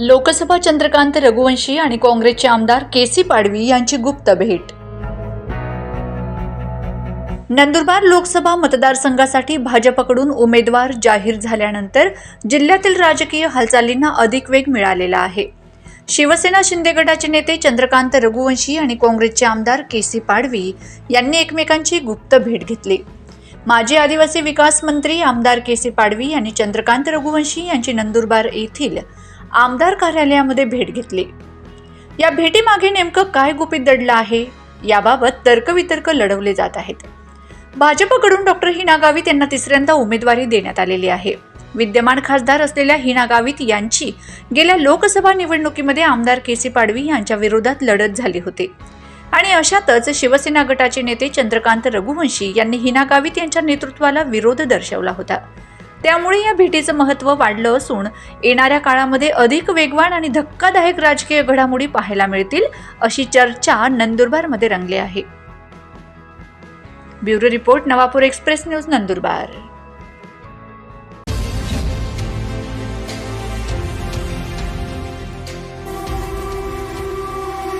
लोकसभा चंद्रकांत रघुवंशी आणि काँग्रेसचे आमदार के सी पाडवी यांची गुप्त भेट. नंदुरबार लोकसभा मतदारसंघासाठी भाजपकडून उमेदवार जाहीर झाल्यानंतर जिल्ह्यातील राजकीय हालचालींना अधिक वेग मिळालेला आहे. शिवसेना शिंदे गटाचे नेते चंद्रकांत रघुवंशी आणि काँग्रेसचे आमदार के सी पाडवी यांनी एकमेकांची गुप्त भेट घेतली. माजी आदिवासी विकास मंत्री आमदार के सी पाडवी यांनी चंद्रकांत रघुवंशी यांची नंदुरबार येथील आमदार कार्यालयामध्ये भेट घेतली. या भेटीमागे नेमकं काय गुपित दडलं आहे? याबाबत तर्कवितर्क लढवले जात आहेत. भाजपकडून डॉक्टर हिना गावित यांना तिसऱ्यांदा उमेदवारी देण्यात आलेली आहे. विद्यमान खासदार असलेल्या हिना गावित यांची गेल्या लोकसभा निवडणुकीमध्ये आमदार के सी पाडवी यांच्या विरोधात लढत झाली होती. आणि अशातच शिवसेना गटाचे नेते चंद्रकांत रघुवंशी यांनी हिना गावित यांच्या नेतृत्वाला विरोध दर्शवला होता. त्यामुळे या भेटीचं महत्त्व वाढलं असून येणाऱ्या काळामध्ये अधिक वेगवान आणि धक्कादायक राजकीय घडामोडी पाहायला मिळतील अशी चर्चा नंदुरबारमध्ये रंगली आहे. Bureau report Navapur express news Nandurbar.